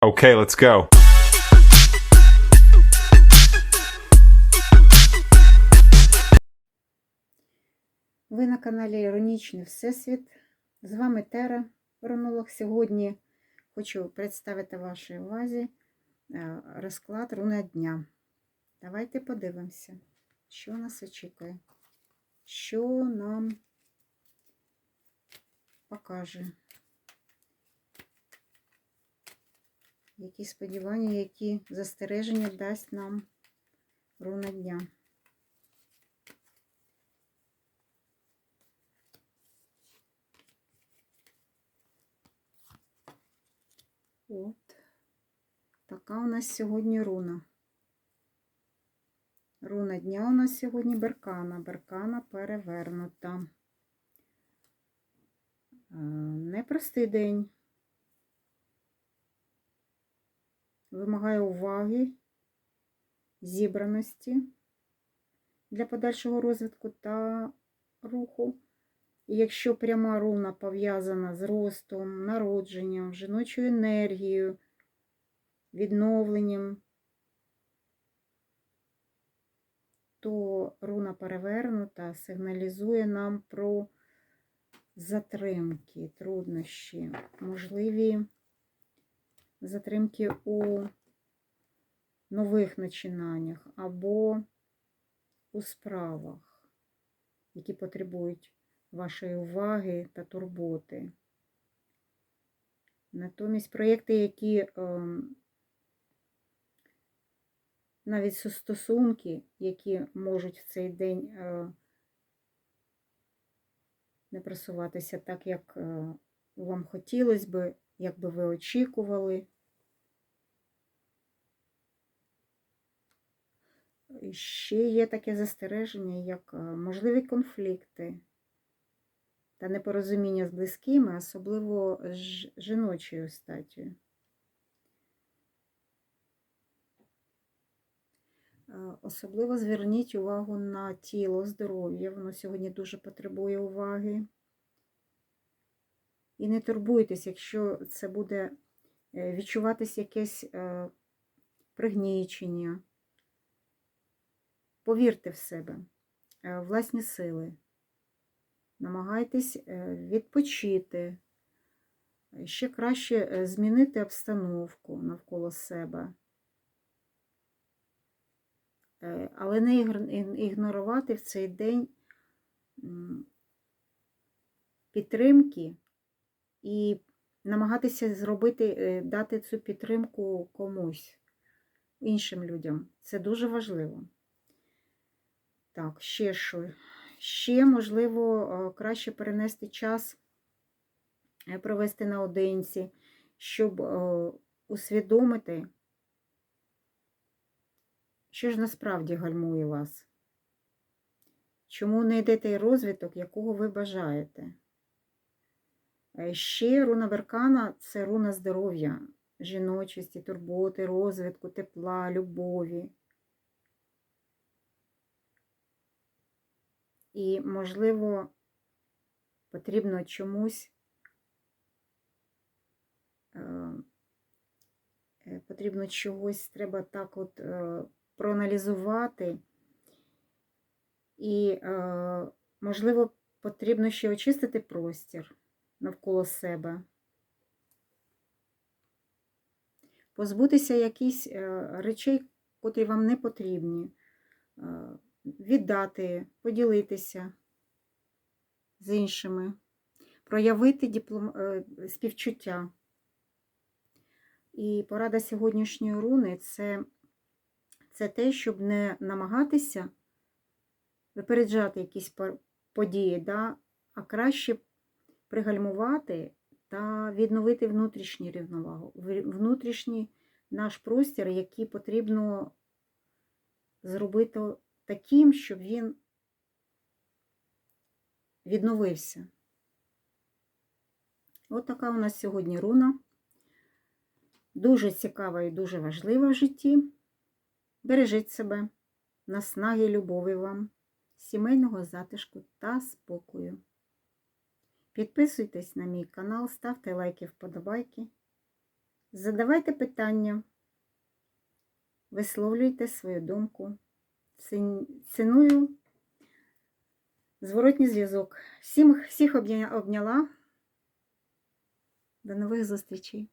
Okay, let's go. Ви на каналі Іронічний Всесвіт. З вами Тера Ронолог. Сьогодні хочу представити вашій увазі е, розклад руна дня. Давайте подивимося, що нас очікує, що нам покаже. Які сподівання, які застереження дасть нам руна дня. От. Така у нас сьогодні руна. Руна дня у нас сьогодні беркана. Беркана перевернута. Е, Непростий день. Вимагає уваги, зібраності для подальшого розвитку та руху. І якщо пряма руна пов'язана з ростом, народженням, жіночою енергією, відновленням, то руна перевернута сигналізує нам про затримки, труднощі, можливі затримки у нових починаннях або у справах, які потребують вашої уваги та турботи. Натомість проєкти, які ем, навіть стосунки, які можуть в цей день е, не просуватися так, як е, вам хотілося би, як би ви очікували. Ще є таке застереження, як е, можливі конфлікти та непорозуміння з близькими, особливо з жіночою статтю. Е, Особливо зверніть увагу на тіло, здоров'я. Воно сьогодні дуже потребує уваги. І не турбуйтесь, якщо це буде е, відчуватись якесь е, пригнічення. Повірте в себе, е, власні сили. Намагайтесь відпочити, ще краще змінити обстановку навколо себе. Але не ігнорувати в цей день підтримки і намагатися зробити, е, дати цю підтримку комусь, іншим людям. Це дуже важливо. Так, ще що? Ще, можливо, е, краще перенести час, е, провести наодинці, щоб усвідомити, що ж насправді гальмує вас. Чому не йдете розвиток, якого ви бажаєте? Е, Ще руна Беркана це руна здоров'я, жіночості, турботи, розвитку, тепла, любові. І, можливо, потрібно чомусь, е, е, потрібно чогось, треба так от проаналізувати. І, можливо, потрібно ще очистити простір навколо себе. Позбутися якісь е, речей, котрі вам не потрібні. Е, віддати, поділитися з іншими, проявити диплом... е, співчуття. І порада сьогоднішньої руни це, це те, щоб не намагатися випереджати якісь події, да? а краще пригальмувати та відновити внутрішню рівновагу, внутрішній наш простір, який потрібно зробити таким, щоб він відновився. От така у нас сьогодні руна. Дуже цікава і дуже важлива в житті. Бережіть себе, наснаги, любові вам, сімейного затишку та спокою. Підписуйтесь на мій канал, ставте лайки, вподобайки. Задавайте питання, висловлюйте свою думку. Ціную зворотній зв'язок. Всім, всіх обня- обняла. До нових зустрічей!